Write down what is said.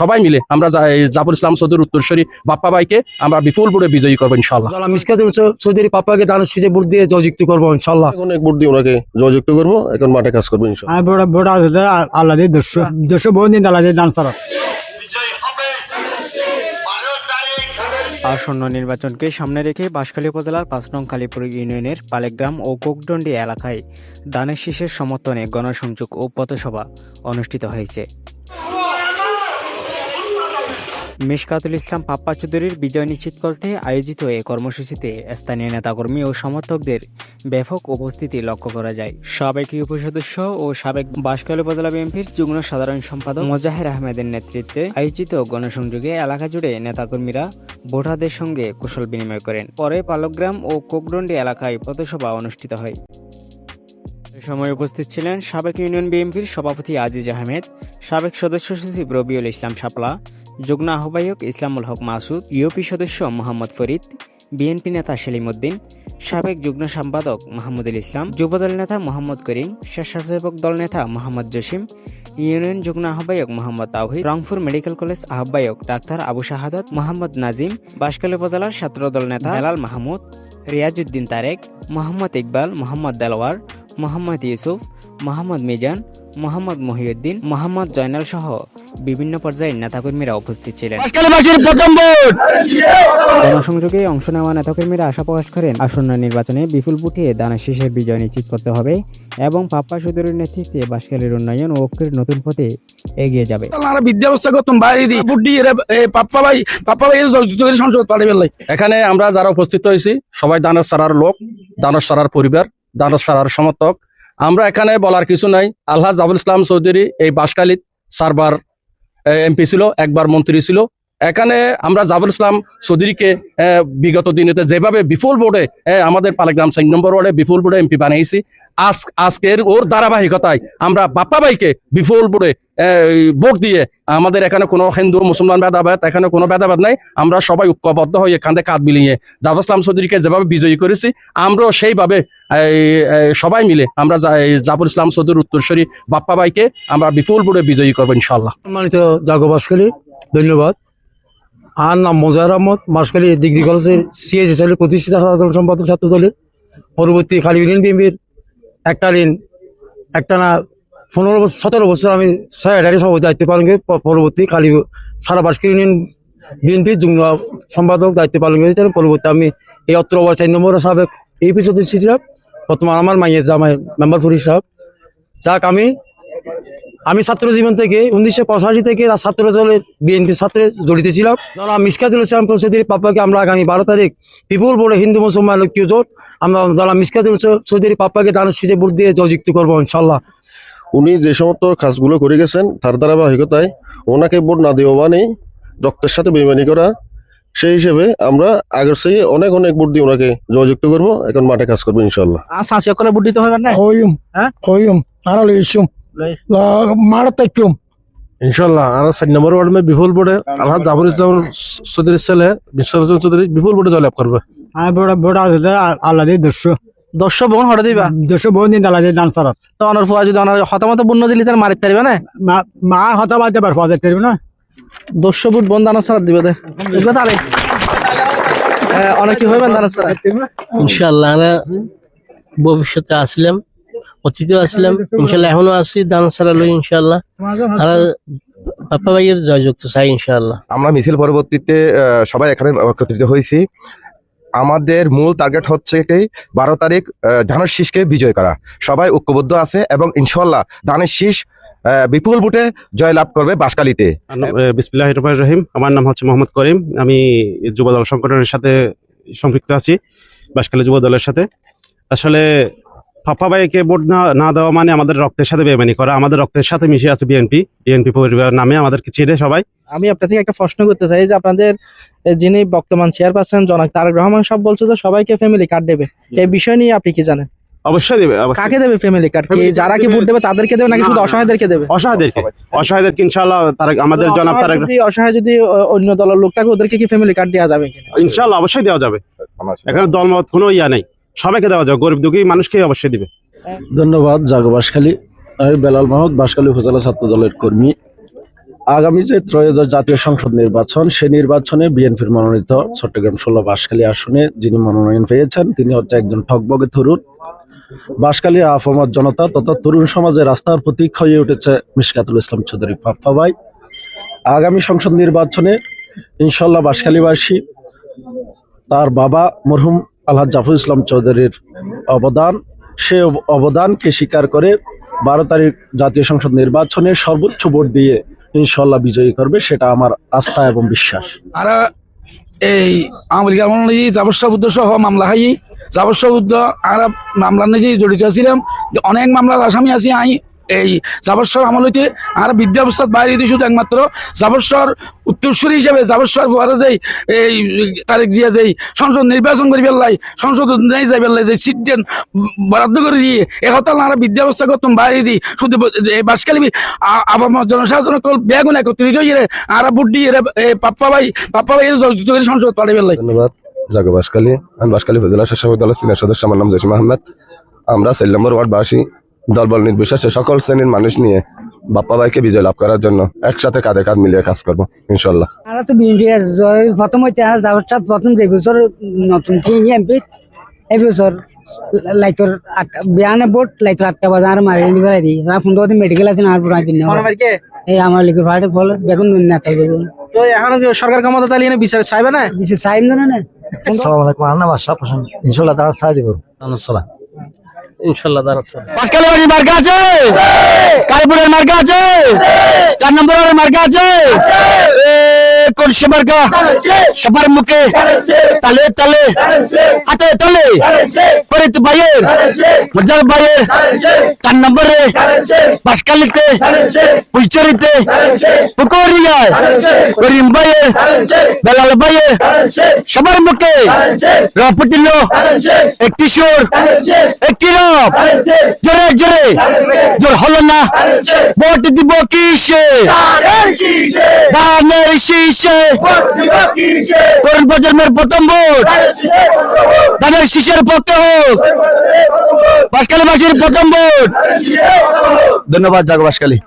সবাই মিলে আমরা জাফর ইসলাম সদর উত্তরসরী বাপ্পা ভাইকে আমরা বিপুল ভোটে বিজয়ী করব ইনশাল্লাহ মিসকাতুল চৌধুরী পাপাকে দানের শীতে ভোট দিয়ে জয়যুক্ত করব ইনশাল্লাহ এক ভোট দিয়ে ওনাকে জয়যুক্ত করব এখন মাঠে কাজ করব ইনশাল্লাহ আল্লাহ দিয়ে দুশো দুশো বহু দিন আল্লাহ দিয়ে দান সারা আসন্ন নির্বাচনকে সামনে রেখে বাঁশখালী উপজেলার পাঁচ নং কালীপুর ইউনিয়নের পালেগ্রাম ও কোকডন্ডি এলাকায় দানের শীষের সমর্থনে গণসংযোগ ও পথসভা অনুষ্ঠিত হয়েছে। মিশকাতুল ইসলাম পাপ্পা চৌধুরীর বিজয় নিশ্চিত করতে আয়োজিত এ কর্মসূচিতে স্থানীয় নেতাকর্মী ও সমর্থকদের ব্যাপক উপস্থিতি লক্ষ্য করা যায়। সাবেক ইউপি সদস্য ও সাবেক বাঁশখালী উপজেলা বিএনপির যুগ্ম সাধারণ সম্পাদক মোজাহের আহমেদের নেতৃত্বে আয়োজিত গণসংযোগে এলাকা জুড়ে নেতাকর্মীরা ভোটারদের সঙ্গে কুশল বিনিময় করেন। পরে পালগ্রাম ও কোকডন্ডি এলাকায় পথসভা অনুষ্ঠিত হয়। সময় উপস্থিত ছিলেন সাবেক ইউনিয়ন বিএনপির সভাপতি আজিজ আহমেদ, সাবেক সদস্য সচিব রবিউল ইসলাম শাপলা যুগ্ম আহ্বায়ক ইসলামুল হক মাসুদ, ইউপি সদস্য মোহাম্মদ ফরিদ, বিএনপি নেতা সেলিম উদ্দিন সাবেক যুগ্ম সম্পাদক মাহমুদুল ইসলাম, যুবদল নেতা মোহাম্মদ করিম, স্বেচ্ছাসেবক দল নেতা মোহাম্মদ জসিম, ইউনিয়ন যুগ্ম আহ্বায়ক মোহাম্মদ তাওহিদ, রংপুর মেডিকেল কলেজ আহ্বায়ক ডাক্তার আবু শাহাদাত, মোহাম্মদ নাজিম বাঁশখালী উপজেলার ছাত্রদল নেতা বেলাল মাহমুদ, রিয়াজউদ্দিন তারেক, মোহাম্মদ ইকবাল, মোহাম্মদ দেলওয়ার, মোহাম্মদ ইউসুফ, মোহাম্মদ মিজান মোহাম্মদ মহিউদ্দিন মোহাম্মদ জয়নাল সহ বিভিন্ন পর্যায়ের নেতাকর্মীরা উপস্থিত ছিলেন। প্রথম ভোট! গণসংযোগে অংশ নেওয়া নেতাকর্মীরা আশা প্রকাশ করেন আসন্ন নির্বাচনে বিপুল বুটিয়ে দানা শীষের বিজয় নিশ্চিত করতে হবে এবং পাপ্পা সুদূরের নেতৃত্বে বাসখালীর উন্নয়ন ও ঐক্যের নতুন পথে এগিয়ে যাবে। এখানে আমরা যারা উপস্থিত হয়েছি সবাই দানব সারার লোক দানব সারার পরিবার দানব সারার সমর্থক। আমরা এখানে বলার কিছু নাই। আল্লাহ জাবুল ইসলাম চৌধুরী, এই বাসকালিত সারবার এমপি ছিল, একবার মন্ত্রী ছিল। এখানে আমরা জাবুল ইসলাম চৌধুরীকে বিগত দিনেতে যেভাবে বিপুল বোর্ডে আমাদের পালেগ্রাম চার নম্বর ওয়ার্ডে বিপুল বোর্ডে এমপি বানিয়েছি, আজ, আজকের ওর ধারাবাহিকতায় আমরা বাপ্পা ভাইকে বিপুল বোর্ডে ভোট দিয়ে আমাদের এখানে কোনো হিন্দু, মুসলমান ভেদাভেদ, এখানে কোনো ভেদাভেদ নাই, আমরা সবাই ঐক্যবদ্ধ হয়ে এখানে কাঁধ মিলিয়ে জাভর ইসলাম চৌধুরীকে যেভাবে বিজয়ী করেছি, আমরাও সেইভাবে সবাই মিলে আমরা জাফর ইসলাম চৌধুরীর উত্তরসরী বাপ্পা ভাইকে আমরা বিপুল বোর্ডে বিজয়ী করব ইনশাল্লাহ সম্মানিত জাগো বাসখালী ধন্যবাদ। আর নাম মোজাহার আহমদ বাসখালী ডিগ্রি কলেজের সিএস হিসাবে প্রতিষ্ঠিত সাধারণ সম্পাদক ছাত্র দলের পরবর্তী খালি ইউনিয়ন বিএনপির এককালীন একটা না পনেরো বছর, সতেরো বছর আমি সেক্রেটারি সভাপতি দায়িত্ব পালন করি পরবর্তী খালি সারা বাসখালী ইউনিয়ন বিএনপির যুগ্ম সম্পাদক দায়িত্ব পালন করেছিলাম পরবর্তী আমি এই অত্র ওয়ার্ড চার নম্বর সাবেক ইউপি সদস্য ছিলাম। বর্তমান আমার মাইয়ের জামাই মেম্বার ফরিদ সাহেব যাক আমি আমি ছাত্র জীবন থেকে উনিশশো পঁচাশি থেকে ছাত্র দলের বিএনপি ছাত্রে জড়িত ছিলাম। যারা মিসকাতুল ইসলাম চৌধুরী পাপ্পাকে আমরা আগামী বারো তারিখ বিপুল বোর্ডে হিন্দু মুসলমান ঐক্য জোট আমরা যারা মিসকাতুল চৌধুরী পাপ্পাকে দানের শীতে ভোট দিয়ে জয়যুক্ত করব ইনশাল্লাহ। উনি যে সমস্ত কাজগুলো করে গেছেন তার ধারাবাহিকতায় ওনাকে ভোট না দেওয়া মানে রক্তের সাথে বেমানি করা। সেই হিসেবে আমরা আগের থেকে অনেক অনেক ভোট দিয়ে ওনাকে জয়যুক্ত করব। এখন মাঠে কাজ করব ইনশাল্লাহ। আচ্ছা আচ্ছা করে বুদ্ধি তো হবে না? হইম হ্যাঁ? হইম আর মার তাইকুম। ইনশাল্লাহ আর চার নম্বর ওয়ার্ড বিপুল বোর্ডে আল্লাহ জাফর ইসলাম চৌধুরীর ছেলে বিশ্বর হোসেন চৌধুরী বিপুল বোর্ডে জয়লাভ করবে। আমি বড় বড় আছে আল্লাহ দিয়ে দুশো দশ বোন হরে দিবা? দুশো বহু দিন আল্লাহ দিয়ে দান সারা তো অনার ফুয়া যদি অনার হতামত বন্য দিলি তার মারিতে পারবে না? মা হতা বাজতে পারব হাজার টাকা না। দশ ফুট বন দানা সারা দিবে দে। বুঝবে তাহলে? অনেক কি হইবেন দানা সারা ইনশাল্লাহ ভবিষ্যতে আসলাম। অতীতেও আসলাম ইনশাল্লাহ এখনও আছি দান ছাড়া লই ইনশাল্লাহ। আর পাপ্পা ভাইয়ের জয়যুক্ত চাই ইনশাল্লাহ। আমরা মিছিল পরবর্তীতে সবাই এখানে একত্রিত হয়েছি। আমাদের মূল টার্গেট হচ্ছে কি বারো তারিখ ধানের শীষকে বিজয় করা। সবাই ঐক্যবদ্ধ আছে এবং ইনশাল্লাহ ধানের শীষ আহ, বিপুল ভোটে জয়লাভ করবে বাসকালিতে। বিসমিল্লাহ রহমান রহিম। আমার নাম হচ্ছে মোহাম্মদ করিম। আমি যুবদল সংগঠনের সাথে সম্পৃক্ত আছি বাসকালী যুব দলের সাথে। আসলে পাপ্পা ভাইকে ভোট না না দেওয়া মানে আমাদের রক্তের সাথে বেমানি করা আমাদের রক্তের সাথে মিশে আছে বিএনপি বিএনপি পরিবার নামে আমাদেরকে চিনে সবাই। আমি আপনার থেকে একটা প্রশ্ন করতে চাই যে আপনাদের যিনি বর্তমান চেয়ারপারসন জনাক তারেক রহমান সব বলছে যে সবাইকে ফ্যামিলি কার্ড দেবে। এই বিষয় নিয়ে আপনি কি জানেন? অবশ্যই দেবে। কাকে দেবে ফ্যামিলি কার্ড কি যারা কি ভোট দেবে তাদেরকে দেবে নাকি শুধু অসহায়দেরকে দেবে? অসহায়দেরকে অসহায়দেরকে ইনশাল্লাহ তারা আমাদের জনাব অসহায় তারেক যদি অসহায় যদি অন্য দলের লোক থাকে ওদেরকে কি ফ্যামিলি কার্ড দেওয়া যাবে অবশ্যই দেওয়া যাবে। এখানে দলমত কোনো ইয়া নেই। সবাইকে দেওয়া যাবে গরিব দুঃখী মানুষকে অবশ্যই দিবে। ধন্যবাদ, জাগো বাসখালী। আমি বেলাল মাহমুদ, বাসখালী উপজেলা ছাত্র দলের কর্মী। আগামী যে ত্রয়োদশ জাতীয় সংসদ নির্বাচন সেই নির্বাচনে বিএনপির মনোনীত চট্টগ্রাম ষোলো বাঁশখালী আসনে যিনি মনোনয়ন পেয়েছেন, তিনি হচ্ছে একজন ঠকবগে তরুণ। বাঁশখালী আফমত জনতা তথা তরুণ সমাজের রাস্তার প্রতীক হয়ে উঠেছে মিশকাতুল ইসলাম চৌধুরী পাপ্পা আগামী সংসদ নির্বাচনে ইনশাল্লাহ বাঁশখালীবাসী তার বাবা মরহুম আলহাজ জাফর ইসলাম চৌধুরীর অবদান। সে অবদানকে স্বীকার করে বারো তারিখ জাতীয় সংসদ নির্বাচনে সর্বোচ্চ ভোট দিয়ে ইনশাল্লাহ বিজয়ী করবে, সেটা আমার আস্থা এবং বিশ্বাস। আর এই আওয়ামী লীগ আমল সহ মামলা হাই। আর মামলা নিজেই জড়িত ছিলাম অনেক মামলার আসামি আছি আই। এই যাবস্বর আমল হইতে আর বিদ্যাবস্থার বাইরে দিয়ে শুধু একমাত্র যাবস্বর উত্তরসূরি হিসেবে যাবস্বর পরে যেই এই তারিখ জিয়া যেই সংসদ নির্বাচন করি পেলাই সংসদ নেই যাই পেলাই যে সিট দেন বরাদ্দ করে দিয়ে এহতাল আর বিদ্যাবস্থা করতাম বাইরে দিই। শুধু এই বাসকালি আবার জনসাধারণ কল বেগুন একত্রিত হয়ে আর বুট দিয়ে পাপ্পা ভাই পাপ্পা ভাই জড়িত করে সংসদ পাঠে পেলাই ধন্যবাদ। জাগো বাসকালী। আমি বাসকালী ফজিলা শাসক দলের সিনিয়র সদস্য। আমার নাম জসিম আহমেদ। আমরা সেল নম্বর ওয়ার্ডবাসী দলবল নির্বিশেষে সকল শ্রেণির মানুষ নিয়ে বাপ্পা ভাইকে বিজয় লাভ করার জন্য একসাথে কাঁধে কাঁধ মিলিয়ে কাজ করব ইনশাল্লাহ। আমরা তো বিএনপি প্রথম হইতে যাওয়ার প্রথম যে বছর নতুন এমপি এই বছর লাইটর আটটা বিয়ানে বোট লাইটর আটটা বাজে আর মারি নিবে দি ফোন দিন মেডিকেল আছে আর পুরা দিন এই আমার লিখে ভাড়ে ফল বেগুন বেগুন তো এখন সরকার ক্ষমতা তাহলে এনে বিচার চাইবে না? কিছু চাইম না না আসসালামু আলাইকুম আশরাফ ইনশাআল্লাহ তারা ছাড় দিব। ইনশাল্লাহ দাঁড়াচ্ছে। পাঁচকালের মার্কা আছে? কালীপুরের মার্কা আছে? চার নম্বরের মার্কা আছে? কোন মার্কা সবার মুখে? তালে তালে। হাতে তালে। করিত ভাইয়ের মজার ভাইয়ের চার নম্বরে ফুলচরিতে পুকুরিয়ায় করিম ভাইয়ের বেলাল ভাইয়ের সবার মুখে রপটিল একটি সুর একটি রব। জোরে জোরে। জোর হলো না। ভোট দিব কিসে? ধানের শীষে করুন প্রজন্মের প্রথম ভোট? তাদের শীষের পক্ষে হোক বাসকালী বাসীর প্রথম ভোট। ধন্যবাদ জাগো বাসকালী